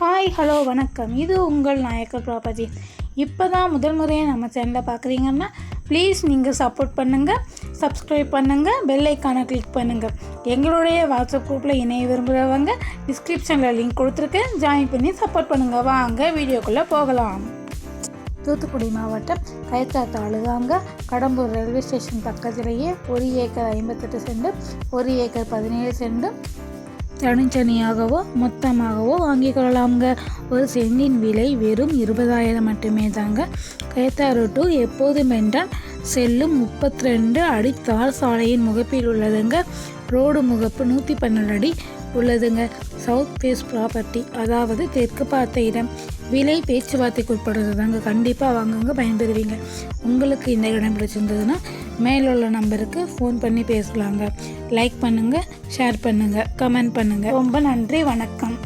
Hi hello வணக்கம். இது உங்கள் நாயக்கர் ப்ராப்பர்ட்டி இப்போ தான் முதல் முறையாக நம்ம சேனலை பார்க்குறீங்கன்னா ப்ளீஸ் நீங்கள் சப்போர்ட் பண்ணுங்கள் சப்ஸ்கிரைப் பண்ணுங்கள் பெல் ஐக்கானை கிளிக் பண்ணுங்கள் எங்களுடைய வாட்ஸ்அப் குரூப்பில் இணைய விரும்புகிறவங்க டிஸ்கிரிப்ஷனில் லிங்க் கொடுத்துருக்கேன் ஜாயின் பண்ணி சப்போர்ட் பண்ணுங்கள் வாங்க வீடியோக்குள்ளே போகலாம். தூத்துக்குடி மாவட்டம் கயத்தாத்து அழுகாங்க. கடம்பூர் ரயில்வே ஸ்டேஷன் பக்கத்திலேயே ஒரு ஏக்கர் ஐம்பத்தெட்டு சென்டும் ஒரு ஏக்கர் பதினேழு சென்டும். தனித்தனியாகவோ மொத்தமாகவோ வாங்கிக் கொள்ளலாம்ங்க. ஒரு சென்டின் விலை வெறும் இருபதாயிரம் மட்டுமே தாங்க. கைத்தாறு டு எப்போதும் என்றால் செல்லும் முப்பத்தி ரெண்டு அடி தார் சாலையின் முகப்பில் உள்ளதுங்க. ரோடு முகப்பு நூற்றி பன்னெண்டு அடி உள்ளதுங்க. சவுத் ஃபேஸ் ப்ராப்பர்ட்டி அதாவது தெற்கு பார்த்த இடம். விலை பேச்சுவார்த்தைக்கு உட்படுறது தாங்க கண்டிப்பாக வாங்குங்க பயன்பெறுவீங்க. உங்களுக்கு இந்த இடம் பிடிச்சிருந்ததுன்னா மேலுள்ள நம்பருக்கு ஃபோன் பண்ணி பேசலாங்க. லைக் பண்ணுங்கள் ஷேர் பண்ணுங்கள் கமெண்ட் பண்ணுங்கள் ரொம்ப நன்றி வணக்கம்.